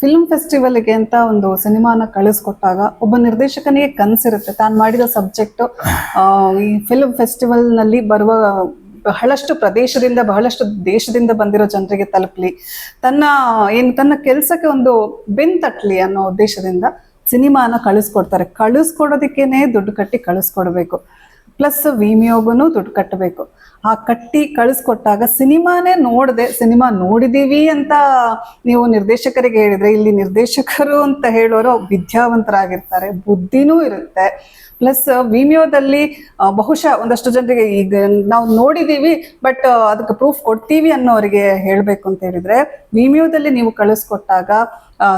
Film ಫೆಸ್ಟಿವಲ್ಗೆ ಅಂತ ಒಂದು ಸಿನಿಮಾನ ಕಳಿಸ್ಕೊಟ್ಟಾಗ ಒಬ್ಬ ನಿರ್ದೇಶಕನಿಗೆ ಕನಸಿರುತ್ತೆ. ತಾನು ಮಾಡಿದ ಸಬ್ಜೆಕ್ಟ್ ಈ ಫಿಲ್ಮ್ ಫೆಸ್ಟಿವಲ್ನಲ್ಲಿ ಬರುವ ಬಹಳಷ್ಟು ಪ್ರದೇಶದಿಂದ, ಬಹಳಷ್ಟು ದೇಶದಿಂದ ಬಂದಿರೋ ಜನರಿಗೆ ತಲುಪಲಿ. ತನ್ನ, ಏನು, ತನ್ನ ಕೆಲಸಕ್ಕೆ ಒಂದು ಬೆನ್ ತಟ್ಲಿ ಅನ್ನೋ ಉದ್ದೇಶದಿಂದ ಸಿನಿಮಾನ ಕಳಿಸ್ಕೊಡ್ತಾರೆ. ಕಳಿಸ್ಕೊಡೋದಕ್ಕೇನೆ ದುಡ್ಡು ಕಟ್ಟಿ ಕಳಿಸ್ಕೊಡ್ಬೇಕು. ಪ್ಲಸ್ ವಿಮಿಯೋಗೂ ದುಡ್ಡು ಕಟ್ಟಬೇಕು. ಆ ಕಟ್ಟಿ ಕಳಿಸ್ಕೊಟ್ಟಾಗ ಸಿನಿಮಾನೇ ನೋಡದೆ, ಸಿನಿಮಾ ನೋಡಿದೀವಿ ಅಂತ ನೀವು ನಿರ್ದೇಶಕರಿಗೆ ಹೇಳಿದ್ರೆ, ಇಲ್ಲಿ ನಿರ್ದೇಶಕರು ಅಂತ ಹೇಳೋರು ವಿದ್ಯಾವಂತರಾಗಿರ್ತಾರೆ, ಬುದ್ಧಿನೂ ಇರುತ್ತೆ. ಪ್ಲಸ್ ವಿಮಿಯೋದಲ್ಲಿ ಬಹುಶಃ ಒಂದಷ್ಟು ಜನರಿಗೆ ಈಗ ನಾವು ನೋಡಿದೀವಿ, ಬಟ್ ಅದಕ್ಕೆ ಪ್ರೂಫ್ ಕೊಡ್ತೀವಿ ಅನ್ನೋರಿಗೆ ಹೇಳಬೇಕು ಅಂತ ಹೇಳಿದ್ರೆ ವಿಮಿಯೋದಲ್ಲಿ ನೀವು ಕಳಿಸ್ಕೊಟ್ಟಾಗ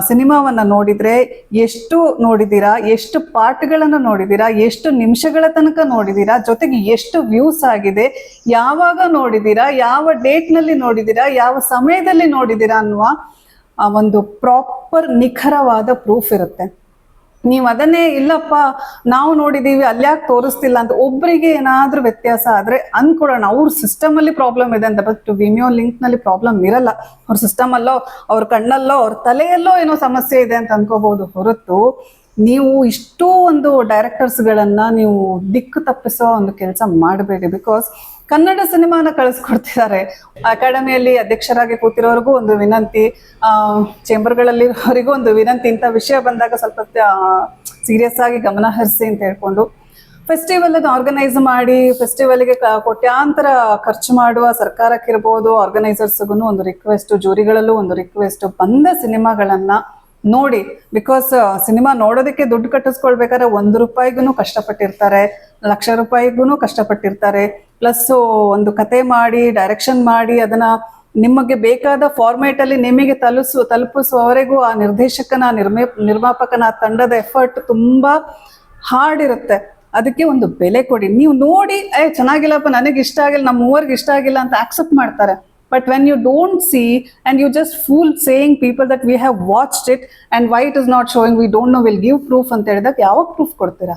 ಸಿನಿಮಾವನ್ನ ನೋಡಿದ್ರೆ ಎಷ್ಟು ನೋಡಿದೀರಾ, ಎಷ್ಟು ಪಾರ್ಟ್ಗಳನ್ನು ನೋಡಿದೀರಾ, ಎಷ್ಟು ನಿಮಿಷಗಳ ತನಕ ನೋಡಿದೀರಾ, ಜೊತೆಗೆ ಎಷ್ಟು ವ್ಯೂಸ್ ಆಗಿದೆ, ಯಾವಾಗ ನೋಡಿದೀರಾ, ಯಾವ ಡೇಟ್ನಲ್ಲಿ ನೋಡಿದೀರಾ, ಯಾವ ಸಮಯದಲ್ಲಿ ನೋಡಿದೀರಾ ಅನ್ನುವ ಒಂದು ಪ್ರಾಪರ್ ನಿಖರವಾದ ಪ್ರೂಫ್ ಇರುತ್ತೆ. ನೀವು ಅದನ್ನೇ ಇಲ್ಲಪ್ಪ, ನಾವು ನೋಡಿದೀವಿ ಅಲ್ಯಾಕೆ ತೋರಿಸ್ತಿಲ್ಲ ಅಂತ ಒಬ್ಬರಿಗೆ ಏನಾದ್ರೂ ವ್ಯತ್ಯಾಸ ಆದ್ರೆ ಅನ್ಕೊಡೋಣ ಅವ್ರ ಸಿಸ್ಟಮ್ ಅಲ್ಲಿ ಪ್ರಾಬ್ಲಮ್ ಇದೆ ಅಂತ. ಬಟ್ ವಿಮಿಯೋ ಲಿಂಕ್ನಲ್ಲಿ ಪ್ರಾಬ್ಲಮ್ ಇರಲ್ಲ. ಅವ್ರ ಸಿಸ್ಟಮ್ ಅಲ್ಲೋ, ಅವ್ರ ಕಣ್ಣಲ್ಲೋ, ಅವ್ರ ತಲೆಯಲ್ಲೋ ಏನೋ ಸಮಸ್ಯೆ ಇದೆ ಅಂತ ಅನ್ಕೋಬಹುದು ಹೊರತು ನೀವು ಇಷ್ಟೋ ಒಂದು ಡೈರೆಕ್ಟರ್ಸ್ಗಳನ್ನು ನೀವು ದಿಕ್ಕು ತಪ್ಪಿಸೋ ಒಂದು ಕೆಲಸ ಮಾಡಬೇಡಿ ಬಿಕಾಸ್ ಕನ್ನಡ ಸಿನಿಮಾನ ಕಳಿಸ್ಕೊಡ್ತಿದ್ದಾರೆ ಅಕಾಡೆಮಿಯಲ್ಲಿ ಅಧ್ಯಕ್ಷರಾಗಿ ಕೂತಿರೋರಿಗೂ ಒಂದು ವಿನಂತಿ ಚೇಂಬರ್ಗಳಲ್ಲಿ ಅವರಿಗೂ ಒಂದು ವಿನಂತಿ, ಇಂಥ ವಿಷಯ ಬಂದಾಗ ಸ್ವಲ್ಪ ಸೀರಿಯಸ್ ಆಗಿ ಗಮನ ಹರಿಸಿ ಅಂತ ಹೇಳ್ಕೊಂಡು ಫೆಸ್ಟಿವಲ್ ಅನ್ನು ಆರ್ಗನೈಸ್ ಮಾಡಿ ಫೆಸ್ಟಿವಲ್ಗೆ ಕೋಟ್ಯಾಂತರ ಖರ್ಚು ಮಾಡುವ ಸರ್ಕಾರಕ್ಕಿರ್ಬೋದು ಆರ್ಗನೈಸರ್ಸ್ಗೂ ಒಂದು ರಿಕ್ವೆಸ್ಟ್ ಜೂರಿಗಳಲ್ಲೂ ಒಂದು ರಿಕ್ವೆಸ್ಟ್ ಬಂದ ಸಿನಿಮಾಗಳನ್ನ ನೋಡಿ ಬಿಕಾಸ್ ಸಿನಿಮಾ ನೋಡೋದಕ್ಕೆ ದುಡ್ಡು ಕಟ್ಟಿಸ್ಕೊಳ್ಬೇಕಾದ್ರೆ ಒಂದು ರೂಪಾಯಿಗೂ ಕಷ್ಟಪಟ್ಟಿರ್ತಾರೆ, ಲಕ್ಷ ರೂಪಾಯಿಗೂ ಕಷ್ಟಪಟ್ಟಿರ್ತಾರೆ. ಪ್ಲಸ್ ಒಂದು ಕತೆ ಮಾಡಿ ಡೈರೆಕ್ಷನ್ ಮಾಡಿ, ಅದನ್ನ ನಿಮಗೆ ಬೇಕಾದ ಫಾರ್ಮೇಟ್ ಅಲ್ಲಿ ನಿಮಗೆ ತಲುಸು, ತಲುಪಿಸುವವರೆಗೂ ಆ ನಿರ್ದೇಶಕನ, ನಿರ್ಮೇ, ನಿರ್ಮಾಪಕನ ತಂಡದ ಎಫರ್ಟ್ ತುಂಬಾ ಹಾರ್ಡ್ ಇರುತ್ತೆ. ಅದಕ್ಕೆ ಒಂದು ಬೆಲೆ ಕೊಡಿ. ನೀವು ನೋಡಿ, ಏ, ಚೆನ್ನಾಗಿಲ್ಲಪ್ಪ ನನಗೆ ಇಷ್ಟ ಆಗಿಲ್ಲ ನಮ್ಮ ಮೂವರ್ಗೆ ಇಷ್ಟ ಆಗಿಲ್ಲ ಅಂತ ಆಕ್ಸೆಪ್ಟ್ ಮಾಡ್ತಾರೆ. But when you don't see and you just fool saying people that we have watched it and why it is not showing we don't know will give proof ಅಂತ ಹೇಳಿದಾಗ ಯಾವಾಗ ಪ್ರೂಫ್ ಕೊಡ್ತೀರಾ?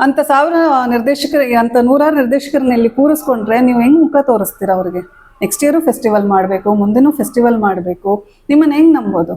ಅಂತ ಸಾವಿರ ನಿರ್ದೇಶಕರು, ಅಂತ ನೂರಾರು ನಿರ್ದೇಶಕರನ್ನ ಇಲ್ಲಿ ಕೂರಿಸ್ಕೊಂಡ್ರೆ ನೀವು ಹೆಂಗ್ ಮುಖ ತೋರಿಸ್ತೀರಾ ಅವ್ರಿಗೆ? ನೆಕ್ಸ್ಟ್ ಇಯರು ಫೆಸ್ಟಿವಲ್ ಮಾಡಬೇಕು, ಮುಂದಿನೂ ಫೆಸ್ಟಿವಲ್ ಮಾಡಬೇಕು, ನಿಮ್ಮನ್ನ ಹೆಂಗ್ ನಂಬೋದು?